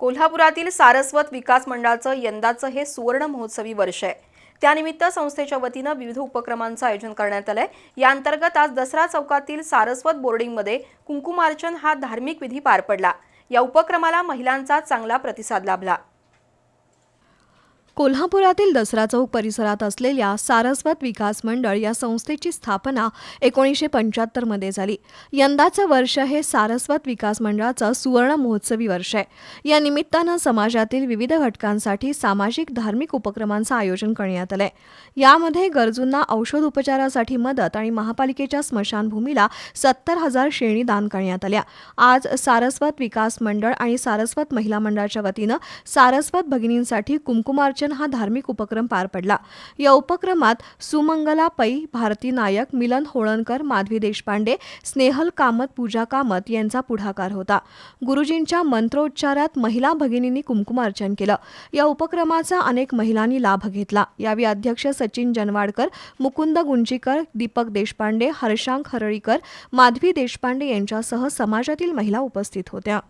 कोल्हापुरातील सारस्वत विकास मंडळाचं यंदाचं हे सुवर्ण महोत्सवी वर्ष आहे. त्यानिमित्त संस्थेच्या वतीनं विविध उपक्रमांचं आयोजन करण्यात आलंय. या अंतर्गत आज दसरा चौकातील सारस्वत बोर्डिंगमध्ये कुंकुमार्चन हा धार्मिक विधी पार पडला. या उपक्रमाला महिलांचा चांगला प्रतिसाद लाभला. कोल्हापुरातील दसरा चौक परिसरात असलेल्या सारस्वत विकास मंडळ या संस्थेची स्थापना एकोणीसशे पंच्याहत्तरमध्ये झाली. यंदाचं वर्ष हे सारस्वत विकास मंडळाचं सुवर्ण महोत्सवी वर्ष आहे. या निमित्तानं समाजातील विविध घटकांसाठी सामाजिक धार्मिक उपक्रमांचं आयोजन करण्यात आलंय. यामध्ये गरजूंना औषध उपचारासाठी मदत आणि महापालिकेच्या स्मशानभूमीला सत्तर हजार शेणी दान करण्यात आल्या. आज सारस्वत विकास मंडळ आणि सारस्वत महिला मंडळाच्या वतीनं सारस्वत भगिनींसाठी कुंकुमार्चन हा धार्मिक उपक्रम पार पडला. या उपक्रमात सुमंगला पै भारती नायक मिलन होळणकर माधवी देशपांडे स्नेहल कामत पूजा कामत यांचा पुढाकार होता. गुरुजींच्या मंत्रोच्चारात महिला भगिनींनी कुंकुमार्चन केलं. या उपक्रमाचा अनेक महिलांनी लाभ घेतला. यावेळी अध्यक्ष सचिन जनवाडकर मुकुंद गुंजीकर दीपक देशपांडे हर्षांक हरळीकर माधवी देशपांडे यांच्यासह समाजातील महिला उपस्थित होत्या.